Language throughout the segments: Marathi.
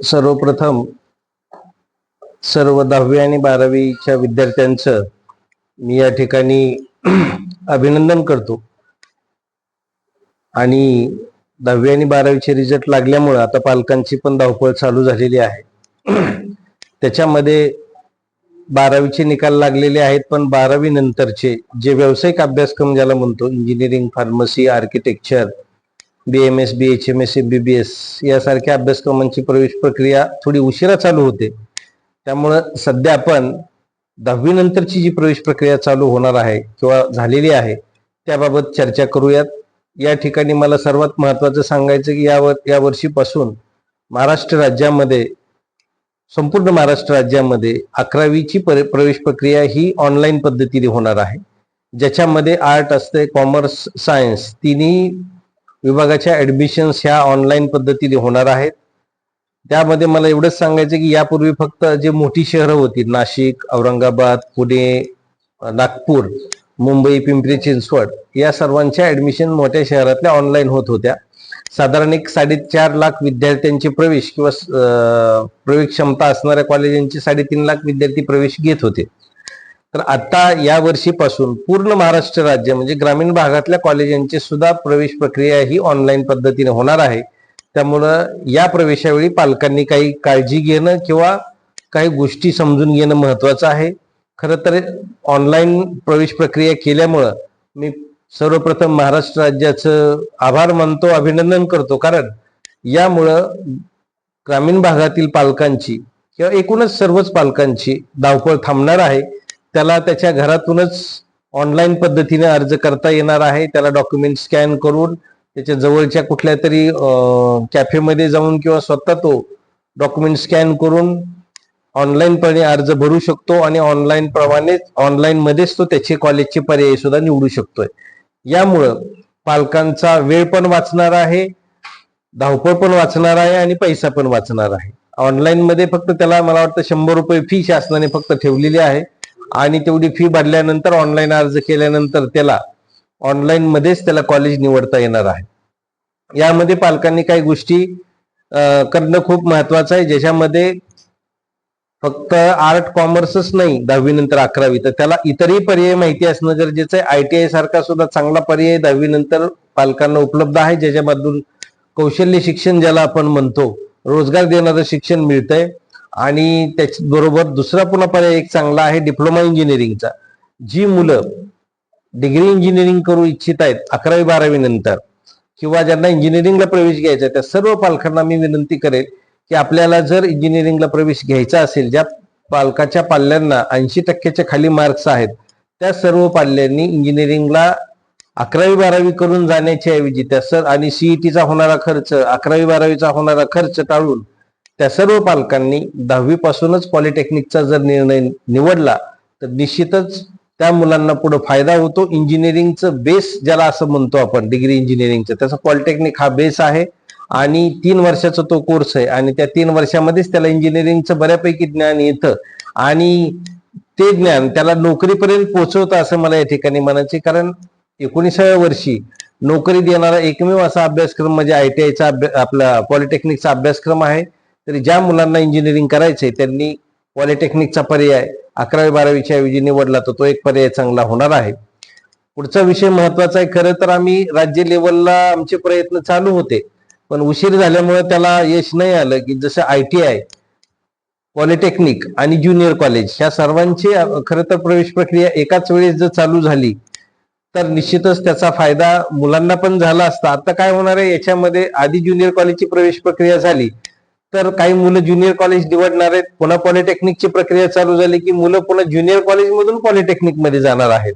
सर्वप्रथम सर्व दहावी आणि बारावीच्या विद्यार्थ्यांचं मी या ठिकाणी अभिनंदन करतो. आणि दहावी आणि बारावीचे रिझल्ट लागल्यामुळं आता पालकांची पण धावपळ चालू झालेली आहे. त्याच्यामध्ये बारावीचे निकाल लागलेले आहेत पण बारावी नंतरचे जे व्यावसायिक अभ्यासक्रम ज्याला म्हणतो engineering pharmacy architecture B M S B H M S B B S यासारख्या अभ्यासक्रमांची प्रवेश प्रक्रिया थोडी उशिरा चालू होते. त्यामुळं सध्या आपण दहावी नंतरची जी प्रवेश प्रक्रिया चालू होणार आहे किंवा झालेली आहे त्याबाबत चर्चा करूयात. या ठिकाणी मला सर्वात महत्वाचं सांगायचं की यावर या वर्षीपासून महाराष्ट्र राज्यामध्ये संपूर्ण महाराष्ट्र राज्यामध्ये अकरावीची पर- प्रवेश प्रक्रिया ही ऑनलाईन पद्धतीने होणार आहे. ज्याच्यामध्ये आर्ट असते कॉमर्स सायन्स तिन्ही विभागाच्या ऍडमिशन्स ह्या ऑनलाईन पद्धतीने होणार आहेत. त्यामध्ये मला एवढंच सांगायचं की यापूर्वी फक्त जे मोठी शहरं होती नाशिक औरंगाबाद पुणे नागपूर मुंबई पिंपरी चिंचवड या सर्वांच्या ऍडमिशन मोठ्या शहरातल्या ऑनलाईन होत होत्या. साधारण एक साडेचार लाख विद्यार्थ्यांचे प्रवेश किंवा प्रवेश क्षमता असणाऱ्या कॉलेजांचे साडेतीन लाख विद्यार्थी प्रवेश घेत होते. तर आता या वर्षीपासून पूर्ण महाराष्ट्र राज्य म्हणजे ग्रामीण भागातल्या कॉलेजांची सुद्धा प्रवेश प्रक्रिया ही ऑनलाईन पद्धतीने होणार आहे. त्यामुळं या प्रवेशावेळी पालकांनी काही काळजी घेणं किंवा काही गोष्टी समजून घेणं महत्वाचं आहे. खरं तर ऑनलाईन प्रवेश प्रक्रिया केल्यामुळं मी सर्वप्रथम महाराष्ट्र राज्याचं आभार मानतो अभिनंदन करतो. कारण यामुळं ग्रामीण भागातील पालकांची किंवा एकूणच सर्वच पालकांची धावपळ थांबणार आहे. त्याला त्याच्या घरातूनच ऑनलाईन पद्धतीने अर्ज करता येणार आहे. त्याला डॉक्युमेंट स्कॅन करून त्याच्या जवळच्या कुठल्या तरी कॅफेमध्ये जाऊन किंवा स्वतः तो डॉक्युमेंट स्कॅन करून ऑनलाईनपणे अर्ज भरू शकतो आणि ऑनलाईन प्रमाणेच ऑनलाईन मध्येच तो त्याचे कॉलेजचे पर्याय सुद्धा निवडू शकतोय. यामुळं पालकांचा वेळ पण वाचणार आहे धावपळ पण वाचणार आहे आणि पैसा पण वाचणार आहे. ऑनलाईन मध्ये फक्त त्याला मला वाटतं शंभर रुपये फी शासनाने फक्त ठेवलेली आहे. आणि तेवढी फी भरल्यानंतर ऑनलाईन अर्ज केल्यानंतर त्याला ऑनलाईन मध्येच त्याला कॉलेज निवडता येणार आहे. यामध्ये पालकांनी काही गोष्टी करणं खूप महत्वाचं आहे. ज्याच्यामध्ये फक्त आर्ट कॉमर्सच नाही दहावी नंतर अकरावी. तर त्याला इतरही पर्याय माहिती असणं गरजेचं आहे. आय टी आय सारखा सुद्धा चांगला पर्याय दहावी नंतर पालकांना उपलब्ध आहे. ज्याच्यामधून कौशल्य शिक्षण ज्याला आपण म्हणतो रोजगार देणारं शिक्षण मिळतंय. आणि त्याच्याबरोबर दुसरा पुन्हा पर्याय एक चांगला आहे डिप्लोमा इंजिनिअरिंगचा जी मुलं डिग्री इंजिनिअरिंग करू इच्छित आहेत अकरावी बारावी नंतर किंवा ज्यांना इंजिनिअरिंगला प्रवेश घ्यायचा आहे त्या सर्व पालकांना मी विनंती करेन की आपल्याला जर इंजिनिअरिंगला प्रवेश घ्यायचा असेल ज्या पालकाच्या पाल्यांना ऐंशी टक्क्याच्या खाली मार्क्स आहेत त्या सर्व पाल्यांनी इंजिनिअरिंगला अकरावी बारावी करून जाण्याच्या ऐवजी त्या सर आणि सीईटीचा होणारा खर्च अकरावी बारावीचा होणारा खर्च टाळून त्या सर्व पालकांनी दहावीपासूनच पॉलिटेक्निकचा जर निर्णय निवडला तर निश्चितच त्या मुलांना पुढे फायदा होतो. इंजिनिअरिंगचं बेस ज्याला असं म्हणतो आपण डिग्री इंजिनिअरिंगचं. त्याचा पॉलिटेक्निक हा बेस आहे आणि तीन वर्षाचा तो कोर्स आहे आणि त्या तीन वर्षामध्येच त्याला इंजिनिअरिंगचं बऱ्यापैकी ज्ञान येतं आणि ते ज्ञान त्याला नोकरीपर्यंत पोहोचवतं असं मला या ठिकाणी म्हणायचे कारण एकोणीसाव्या वर्षी नोकरी देणारा एकमेव असा अभ्यासक्रम म्हणजे आय टी आयचा आपला पॉलिटेक्निकचा अभ्यासक्रम आहे. तरी ज्या मुलांना इंजिनिअरिंग करायचंय त्यांनी पॉलिटेक्निकचा पर्याय अकरावी बारावीच्या ऐवजी निवडला तर तो एक पर्याय चांगला होणार आहे. पुढचा विषय महत्त्वाचा आहे खरं तर आम्ही राज्य लेवलला आमचे प्रयत्न चालू होते. पण उशीर झाल्यामुळे त्याला यश नाही आलं की जसं आय टी आय पॉलिटेक्निक आणि ज्युनियर कॉलेज ह्या सर्वांची खरं तर प्रवेश प्रक्रिया एकाच वेळेस जर चालू झाली तर निश्चितच त्याचा फायदा मुलांना पण झाला असता. आता काय होणार आहे याच्यामध्ये आधी ज्युनियर कॉलेजची प्रवेश प्रक्रिया झाली तर काही मुलं ज्युनियर कॉलेज निवडणार आहेत. पुन्हा पॉलिटेक्निकची प्रक्रिया चालू झाली की मुलं पुन्हा ज्युनियर कॉलेजमधून पॉलिटेक्निकमध्ये जाणार आहेत.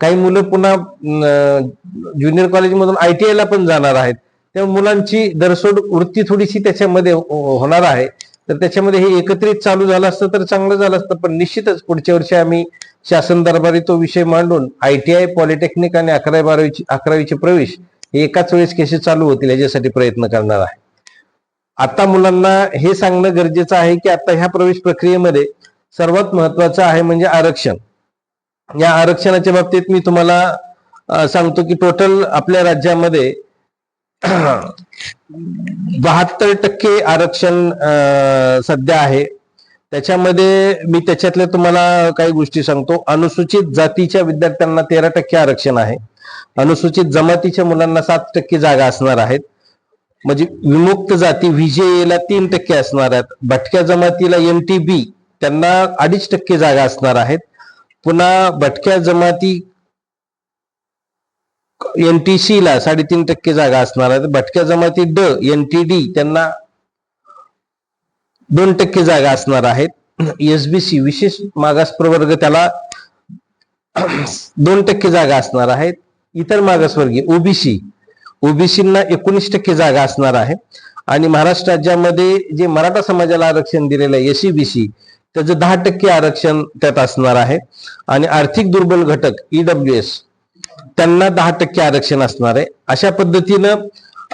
काही मुलं पुन्हा ज्युनियर कॉलेजमधून आय टी आयला पण जाणार आहेत. त्या मुलांची दरसोड वृत्ती थोडीशी त्याच्यामध्ये हो, हो- होणार आहे. तर त्याच्यामध्ये हे एकत्रित चालू झालं असतं तर चांगलं झालं असतं. पण निश्चितच पुढच्या वर्षी आम्ही शासन दरबारी तो विषय मांडून आय टी आय पॉलिटेक्निक आणि अकरावी बारावीची अकरावीचे प्रवेश हे एकाच वेळेस केसेस चालू होतील याच्यासाठी प्रयत्न करणार आहे. आता मुलांना हे सांगणं गरजेचं आहे की आता ह्या प्रवेश प्रक्रियेमध्ये सर्वात महत्वाचं आहे म्हणजे आरक्षण. या आरक्षणाच्या बाबतीत मी तुम्हाला सांगतो की टोटल आपल्या राज्यामध्ये बहात्तर टक्के आरक्षण सध्या आहे. त्याच्यामध्ये मी त्याच्यातल्या तुम्हाला काही गोष्टी सांगतो. अनुसूचित जातीच्या विद्यार्थ्यांना तेरा टक्के आरक्षण आहे. अनुसूचित जमातीच्या मुलांना सात टक्के जागा असणार आहेत. म्हणजे विमुक्त जाती व्हीजेला तीन टक्के असणार आहेत. भटक्या जमातीला एम टी बी त्यांना अडीच टक्के जागा असणार आहेत. पुन्हा भटक्या जमाती एन टी सी ला साडेतीन टक्के जागा असणार आहेत. भटक्या जमाती ड एन टी डी त्यांना दोन टक्के जागा असणार आहेत. एसबीसी विशेष मागास प्रवर्ग त्याला दोन टक्के जागा असणार आहेत. इतर मागासवर्गीय ओबीसी ओबीसींना एकोणीस टक्के जागा असणार आहे. आणि महाराष्ट्र राज्यामध्ये जे मराठा समाजाला आरक्षण दिलेलं आहे एसईबीसी त्याचं दहा टक्के आरक्षण त्यात असणार आहे. आणि आर्थिक दुर्बल घटक ईडब्ल्यू एस त्यांना दहा टक्के आरक्षण असणार आहे. अशा पद्धतीनं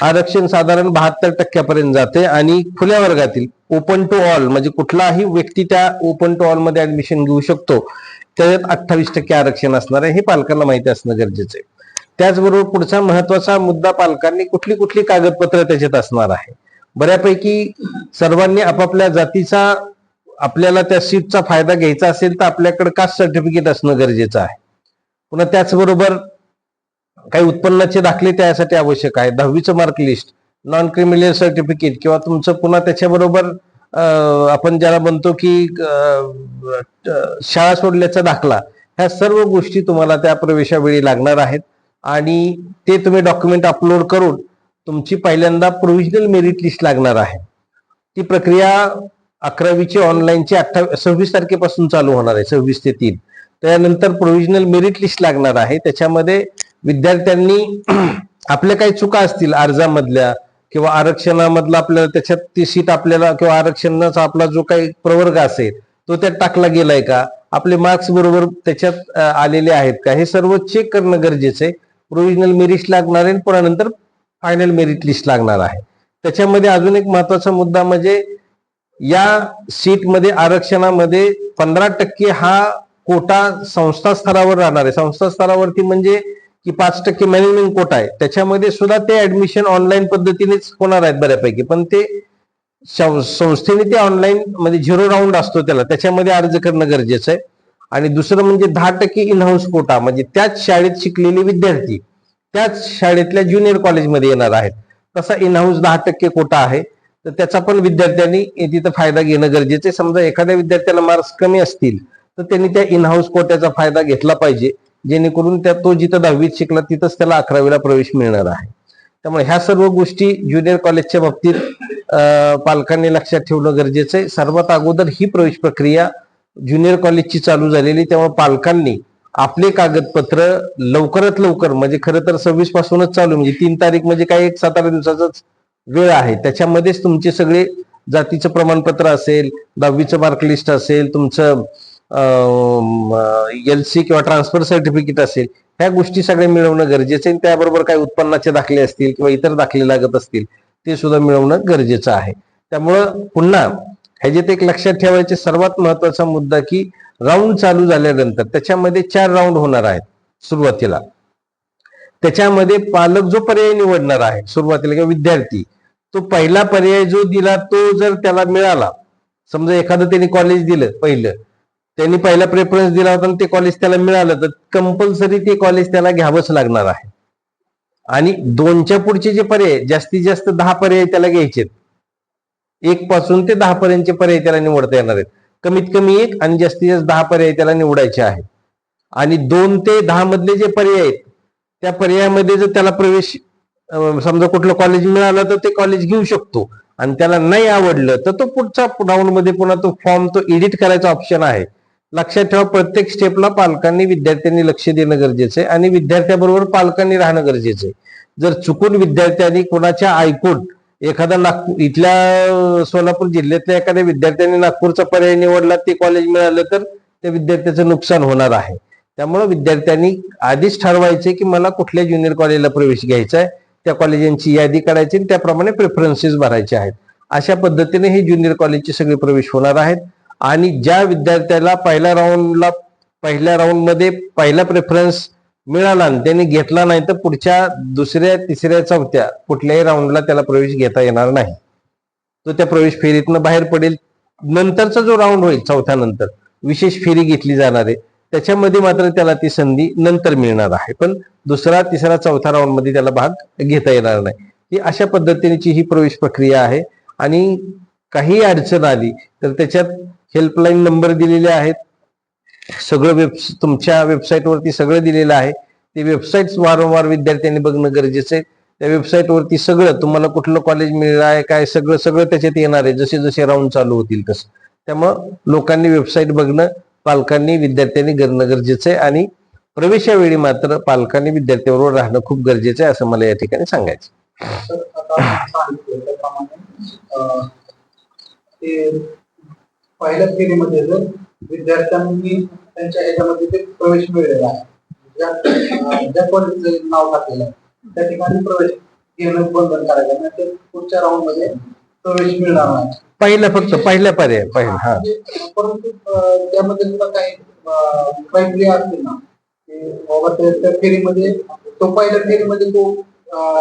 आरक्षण साधारण बहात्तर टक्क्यापर्यंत जाते आणि खुल्या वर्गातील ओपन टू ऑल म्हणजे कुठलाही व्यक्ती त्या ओपन टू ऑलमध्ये ऍडमिशन घेऊ शकतो त्याच्यात अठ्ठावीस टक्के आरक्षण असणार आहे. हे पालकांना माहिती असणं गरजेचं आहे. त्याचबरोबर पुढचा महत्त्वाचा मुद्दा पालकांनी कुठली कुठली कागदपत्र त्याच्यात असणार आहे. बऱ्यापैकी सर्वांनी आपापल्या जातीचा आपल्याला त्या सीटचा फायदा घ्यायचा असेल तर आपल्याकडे कास्ट सर्टिफिकेट असणं गरजेचं आहे. पुन्हा त्याचबरोबर काही उत्पन्नाचे दाखले त्यासाठी आवश्यक आहे. दहावीचं mark list non criminal certificate किंवा तुमचं पुन्हा त्याच्याबरोबर आपण ज्याला म्हणतो की शाळा सोडल्याचा दाखला ह्या सर्व गोष्टी तुम्हाला त्या प्रवेशावेळी लागणार आहेत. आणि ते तुम्ही डॉक्युमेंट अपलोड करून तुमची पहिल्यांदा प्रोव्हिजनल मेरिट लिस्ट लागणार आहे. ती प्रक्रिया अकरावीची ऑनलाईनची अठ्ठावीस सव्वीस तारखेपासून चालू होणार आहे सव्वीस ते तीन. त्यानंतर प्रोव्हिजनल मेरिट लिस्ट लागणार आहे. त्याच्यामध्ये विद्यार्थ्यांनी आपल्या काही चुका असतील अर्जामधल्या किंवा आरक्षणामधला आपल्याला त्याच्यात ती सीट आपल्याला किंवा आरक्षणाचा आपला जो काही प्रवर्ग असेल तो त्यात टाकला गेलाय का? आपले मार्क्स बरोबर त्याच्यात आलेले आहेत का? हे सर्व चेक करणं गरजेचं आहे. प्रोविजनल मेरिट लागणार आहे पुन्हा नंतर फायनल मेरिट लिस्ट लागणार आहे. त्याच्यामध्ये अजून एक महत्त्वाचा मुद्दा म्हणजे या सीटमध्ये आरक्षणामध्ये पंधरा टक्के हा कोटा संस्था स्तरावर राहणार आहे. संस्था स्तरावरती म्हणजे की पाच टक्के मॅनेजमेंट कोटा आहे. त्याच्यामध्ये सुद्धा ते ऍडमिशन ऑनलाईन पद्धतीनेच होणार आहेत बऱ्यापैकी. पण ते सं- संस्थेने ते ऑनलाईन म्हणजे झिरो राऊंड असतो त्याला. त्याच्यामध्ये अर्ज करणं गरजेचं आहे. आणि दुसरं म्हणजे दहा टक्के इन हाऊस कोटा म्हणजे त्याच शाळेत शिकलेले विद्यार्थी त्याच शाळेतल्या ज्युनियर कॉलेजमध्ये येणार आहेत. तसा इन हाऊस दहा टक्के कोटा आहे. तर त्याचा पण विद्यार्थ्यांनी तिथं फायदा घेणं गरजेचं आहे. समजा एखाद्या विद्यार्थ्याला मार्क्स कमी असतील तर त्यांनी त्या इन हाऊस कोट्याचा फायदा घेतला पाहिजे. जेणेकरून त्या तो जिथं दहावीत शिकला तिथंच त्याला अकरावीला प्रवेश मिळणार आहे. त्यामुळे ह्या सर्व गोष्टी ज्युनियर कॉलेजच्या बाबतीत पालकांनी लक्षात ठेवणं गरजेचं आहे. सर्वात अगोदर ही प्रवेश प्रक्रिया ज्युनियर कॉलेजची चालू झालेली तेव्हा पालकांनी आपले कागदपत्र लवकरात लवकर म्हणजे खरं तर सव्वीस पासूनच चालू म्हणजे तीन तारीख म्हणजे काही एक सात आठ दिवसाचाच वेळ आहे. त्याच्यामध्येच तुमचे सगळे जातीचं प्रमाणपत्र असेल दहावीचं मार्कलिस्ट असेल तुमचं एल सी किंवा ट्रान्सफर सर्टिफिकेट असेल ह्या गोष्टी सगळ्या मिळवणं गरजेचं आहे. आणि त्याबरोबर काही उत्पन्नाचे दाखले असतील किंवा इतर दाखले लागत असतील ते सुद्धा मिळवणं गरजेचं आहे. त्यामुळं पुन्हा ह्याच्यात एक लक्षात ठेवायचे सर्वात महत्त्वाचा मुद्दा की राऊंड चालू झाल्यानंतर त्याच्यामध्ये चार राऊंड होणार आहेत सुरुवातीला. त्याच्यामध्ये पालक जो पर्याय निवडणार आहे सुरुवातीला किंवा विद्यार्थी तो पहिला पर्याय जो दिला तो जर त्याला मिळाला समजा एखादं त्यांनी कॉलेज दिलं पहिलं त्यांनी पहिला प्रेफरन्स दिला होता आणि ते कॉलेज त्याला मिळालं तर कंपल्सरी ते कॉलेज त्याला घ्यावंच लागणार आहे. आणि दोनच्या पुढचे जे पर्याय जास्तीत जास्त दहा पर्याय त्याला घ्यायचे एक पासून ते दहा पर्यंतचे पर्याय त्याला निवडता येणार आहेत. कमीत कमी एक आणि जास्तीत जास्त दहा पर्याय त्याला निवडायचे आहेत. आणि दोन ते दहा मधले जे पर्याय आहेत त्या पर्यायामध्ये जर त्याला प्रवेश समजा कुठलं कॉलेज मिळालं तर ते कॉलेज घेऊ शकतो. आणि त्याला नाही आवडलं तर तो पुढच्या राऊंडमध्ये पुन्हा तो फॉर्म तो एडिट करायचा ऑप्शन आहे. लक्षात ठेवा प्रत्येक स्टेपला पालकांनी विद्यार्थ्यांनी लक्ष देणं गरजेचं आहे. आणि विद्यार्थ्याबरोबर पालकांनी राहणं गरजेचं आहे. जर चुकून विद्यार्थ्यांनी कोणाच्या ऐकून एखादा नागपूर इथल्या सोलापूर जिल्ह्यातल्या एखाद्या विद्यार्थ्याने नागपूरचा पर्याय निवडला ते कॉलेज मिळालं तर त्या विद्यार्थ्याचं नुकसान होणार आहे. त्यामुळे विद्यार्थ्यांनी आधीच ठरवायचे की मला कुठल्या ज्युनियर कॉलेजला प्रवेश घ्यायचा आहे त्या कॉलेजांची यादी काढायची आणि त्याप्रमाणे प्रेफरन्सेस भरायचे आहेत. अशा पद्धतीने हे ज्युनियर कॉलेजचे सगळे प्रवेश होणार आहेत. आणि ज्या विद्यार्थ्याला पहिल्या राऊंडला पहिल्या राऊंडमध्ये पहिला प्रेफरन्स मिळाला आणि त्यांनी घेतला नाही तर पुढच्या दुसऱ्या तिसऱ्या चौथ्या कुठल्याही राऊंडला त्याला प्रवेश घेता येणार नाही. तो त्या प्रवेश फेरीतनं बाहेर पडेल. नंतरचा जो राऊंड होईल चौथ्या नंतर विशेष फेरी घेतली जाणार आहे. त्याच्यामध्ये मात्र त्याला ती संधी नंतर मिळणार आहे. पण दुसरा तिसरा चौथा राऊंडमध्ये त्याला भाग घेता येणार नाही. ही अशा पद्धतीची ही प्रवेश प्रक्रिया आहे. आणि काही अडचण आली तर त्याच्यात हेल्पलाईन नंबर दिलेले आहेत. सगळं वेब तुमच्या वेबसाईटवरती सगळं दिलेलं आहे. ते वेबसाईट वारंवार विद्यार्थ्यांनी बघणं गरजेचं आहे. त्या वेबसाईटवरती सगळं तुम्हाला कुठलं कॉलेज मिळणार आहे काय सगळं सगळं त्याच्यात येणार आहे. जसे जसे राऊंड चालू होतील तसं. त्यामुळं लोकांनी वेबसाईट बघणं पालकांनी विद्यार्थ्यांनी करणं गरजेचं आहे. आणि प्रवेशावेळी मात्र पालकांनी विद्यार्थ्यांबरोबर राहणं खूप गरजेचं आहे असं मला या ठिकाणी सांगायचं ते पहिल्या विद्यार्थ्यांनी त्यांच्या ह्याच्यामध्ये ते प्रवेश मिळलेला आहे. ज्या कॉलेजचं नाव टाकलेलं आहे त्या ठिकाणी प्रवेश घेणं बंधन करायचं नाही तर पुढच्या राऊंडमध्ये प्रवेश मिळणार नाही. पहिला फक्त पहिला पर्याय पहिला हा. परंतु त्यामध्ये सुद्धा काही क्रायटेरिया असतील ना बाबा त्या फेरीमध्ये तो पहिल्या फेरीमध्ये तो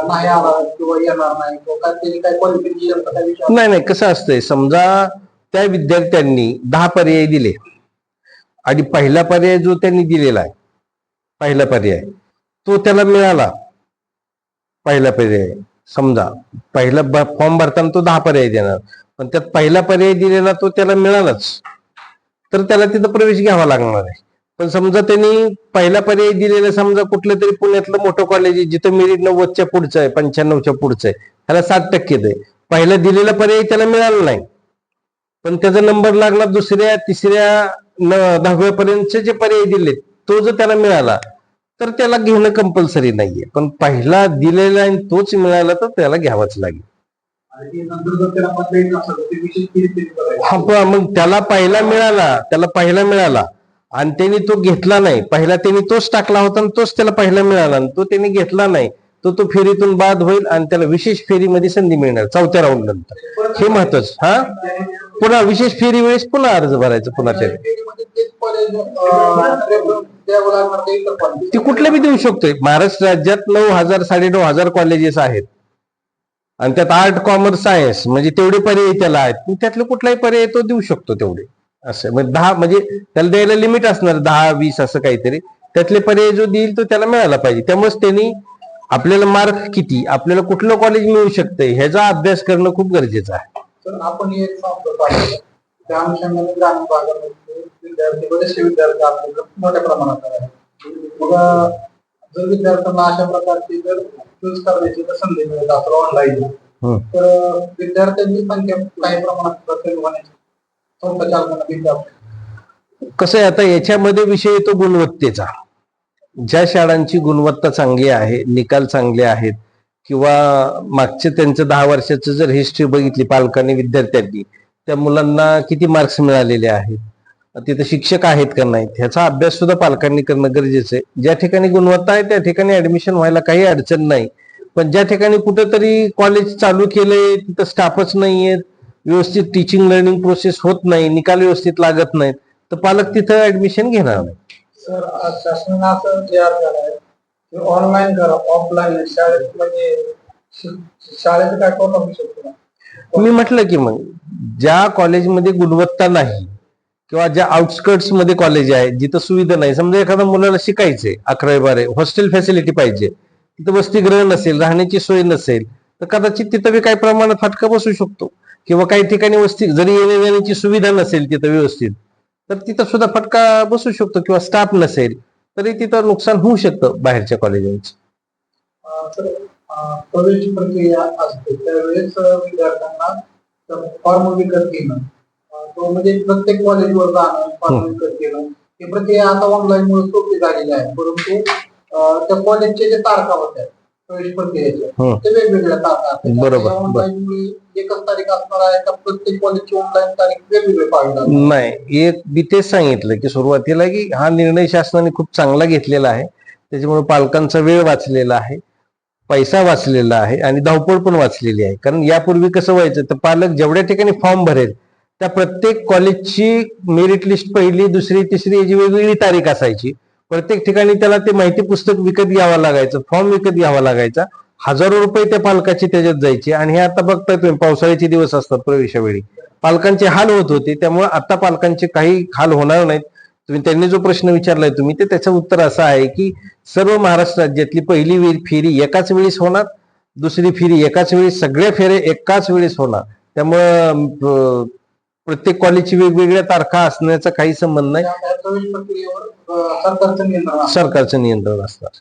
नाही आला किंवा येणार नाही किंवा त्याची काय क्वालिफिकेशन नाही नाही कसं असतंय समजा त्या विद्यार्थ्यांनी दहा पर्याय दिले. आणि पहिला पर्याय जो त्यांनी दिलेला आहे पहिला पर्याय तो त्याला मिळाला. पहिला पर्याय समजा पहिला फॉर्म भरताना तो दहा पर्याय देणार पण त्यात पहिला पर्याय दिलेला तो त्याला मिळालाच. तर त्याला तिथं प्रवेश घ्यावा लागणार आहे. पण समजा त्यांनी पहिला पर्याय दिलेला समजा कुठलं तरी पुण्यातलं मोठं कॉलेज आहे जिथं मेरिट नव्वदच्या पुढचं आहे पंच्याण्णवच्या पुढचं आहे त्याला सात टक्के आहे पहिला दिलेला पर्याय त्याला मिळाला नाही. पण त्याचा नंबर लागला दुसऱ्या तिसऱ्या दहाव्यापर्यंतचे जे पर्याय दिले तो जर त्याला मिळाला तर त्याला घेणं कंपल्सरी नाहीये. पण पहिला दिलेला आणि तोच मिळाला तर त्याला घ्यावाच लागेल. हा मग त्याला पहिला मिळाला त्याला पहिला मिळाला आणि त्यांनी तो घेतला नाही. पहिला त्यांनी तोच टाकला होता आणि तोच त्याला पहिला मिळाला आणि तो त्यांनी घेतला नाही. तो तो फेरीतून बाद होईल आणि त्याला विशेष फेरीमध्ये संधी मिळणार चौथ्या राऊंड नंतर. हे महत्वाचं हा? पुन्हा विशेष फेरी वेळेस पुन्हा अर्ज भरायचा पुन्हा ते ती कुठल्या बी देऊ शकतोय. महाराष्ट्र राज्यात नऊ हजार साडेनऊ हजार कॉलेजेस आहेत. आणि त्यात आर्ट कॉमर्स सायन्स म्हणजे तेवढे पर्याय त्याला आहेत. त्यातले कुठलाही पर्याय तो देऊ शकतो तेवढे. असं म्हणजे दहा म्हणजे त्याला द्यायला लिमिट असणार दहा वीस असं काहीतरी. त्यातले पर्याय जो देईल तो त्याला मिळाला पाहिजे. त्यामुळेच त्यांनी आपल्याला मार्क किती आपल्याला कुठलं कॉलेज मिळू शकतंय ह्याचा अभ्यास करणं खूप गरजेचं आहे. तर आपण हे सांगतो पाहिजे त्या अनुषंगाने ग्रामीण भागामध्ये विद्यार्थी बरेचसे विद्यार्थी आपल्याकडे मोठ्या प्रमाणात आहेत. मग जर विद्यार्थ्यांना अशा प्रकारची जर चूज करण्याची जर संधी मिळत असेल ऑनलाईन. तर विद्यार्थ्यांची संख्या काही प्रमाणात होण्याची चालताना विद्यार्थी कसं आहे आता याच्यामध्ये विषय येतो गुणवत्तेचा. ज्या शाळांची गुणवत्ता चांगली आहे निकाल चांगले आहेत किंवा मागचे त्यांचं दहा वर्षाचं जर हिस्ट्री बघितली पालकांनी विद्यार्थ्यांनी त्या मुलांना किती मार्क्स मिळालेले आहेत? तिथे शिक्षक आहेत का नाहीत? ह्याचा अभ्यास सुद्धा पालकांनी करणं गरजेचं आहे. ज्या ठिकाणी गुणवत्ता आहे त्या ठिकाणी ऍडमिशन व्हायला काही अडचण नाही. पण ज्या ठिकाणी कुठेतरी कॉलेज चालू केलंय तिथं स्टाफच नाहीयेत व्यवस्थित टीचिंग लर्निंग प्रोसेस होत नाही निकाल व्यवस्थित लागत नाहीत तर पालक तिथं ऍडमिशन घेणार नाही. ऑनलाईन करा ऑफलाईन शाळेत म्हणजे शाळेत काय करून होऊ शकतो? मी म्हटलं की मग ज्या कॉलेजमध्ये गुणवत्ता नाही किंवा ज्या आउटस्कर्ट्समध्ये कॉलेज आहे जिथं सुविधा नाही समजा एखाद्या मुलाला शिकायचंय अकरावी बारावी हॉस्टेल फॅसिलिटी पाहिजे तिथं वसतिगृह नसेल राहण्याची सोय नसेल तर कदाचित तिथं बी काही प्रमाणात फटका बसू शकतो. किंवा काही ठिकाणी वस्ती जरी येण्या येण्याची सुविधा नसेल तिथं व्यवस्थित तर तिथं सुद्धा फटका बसू शकतो किंवा स्टाफ नसेल तरी तिथं नुकसान होऊ शकतं बाहेरच्या कॉलेजांचं प्रवेश प्रक्रिया असते. त्यावेळेस विद्यार्थ्यांना फॉर्म विकत घेणं तो म्हणजे प्रत्येक कॉलेजवर जाणं फॉर्म विकत घेणं ही प्रक्रिया आता ऑनलाईन मुळे सोपी झालेली आहे. परंतु त्या कॉलेजचे जे तारखा होत्या प्रवेश प्रक्रियेच्या हं. ते वेगवेगळ्या तारखा असतात. बरोबर, एकच तारीख असणार आहे का प्रत्येक कॉलेजची ऑनलाईन तारीख वेगवेगळी लागणार नाही एक मी तेच सांगितलं की सुरुवातीला की हा निर्णय शासनाने खूप चांगला घेतलेला आहे. त्याच्यामुळे पालकांचा वेळ वाचलेला आहे पैसा वाचलेला आहे आणि धावपळ पण वाचलेली आहे. कारण यापूर्वी कसं व्हायचं तर पालक जेवढ्या ठिकाणी फॉर्म भरेल त्या प्रत्येक कॉलेजची मेरिट लिस्ट पहिली दुसरी तिसरी याची वेगवेगळी तारीख असायची. प्रत्येक ठिकाणी त्याला ते माहिती पुस्तक विकत घ्यावं लागायचं फॉर्म विकत घ्यावा लागायचा. हजारो रुपये त्या पालकाचे त्याच्यात जायचे आणि हे आता बघताय तुम्ही पावसाळ्याचे दिवस असतात प्रवेशावेळी. पालकांचे हाल होत होते त्यामुळे आता पालकांचे काही हाल होणार नाहीत. तुम्ही त्यांनी जो प्रश्न विचारलाय तुम्ही ते त्याचं उत्तर असं आहे की सर्व महाराष्ट्र राज्यातली पहिली वे- फेरी एकाच वेळेस होणार दुसरी फेरी एकाच वेळेस सगळ्या फेऱ्या एकाच वेळेस होणार. त्यामुळं प्रत्येक कॉलेजची वेगवेगळ्या तारखा असण्याचा काही संबंध नाही. सरकारचं नियंत्रण असणार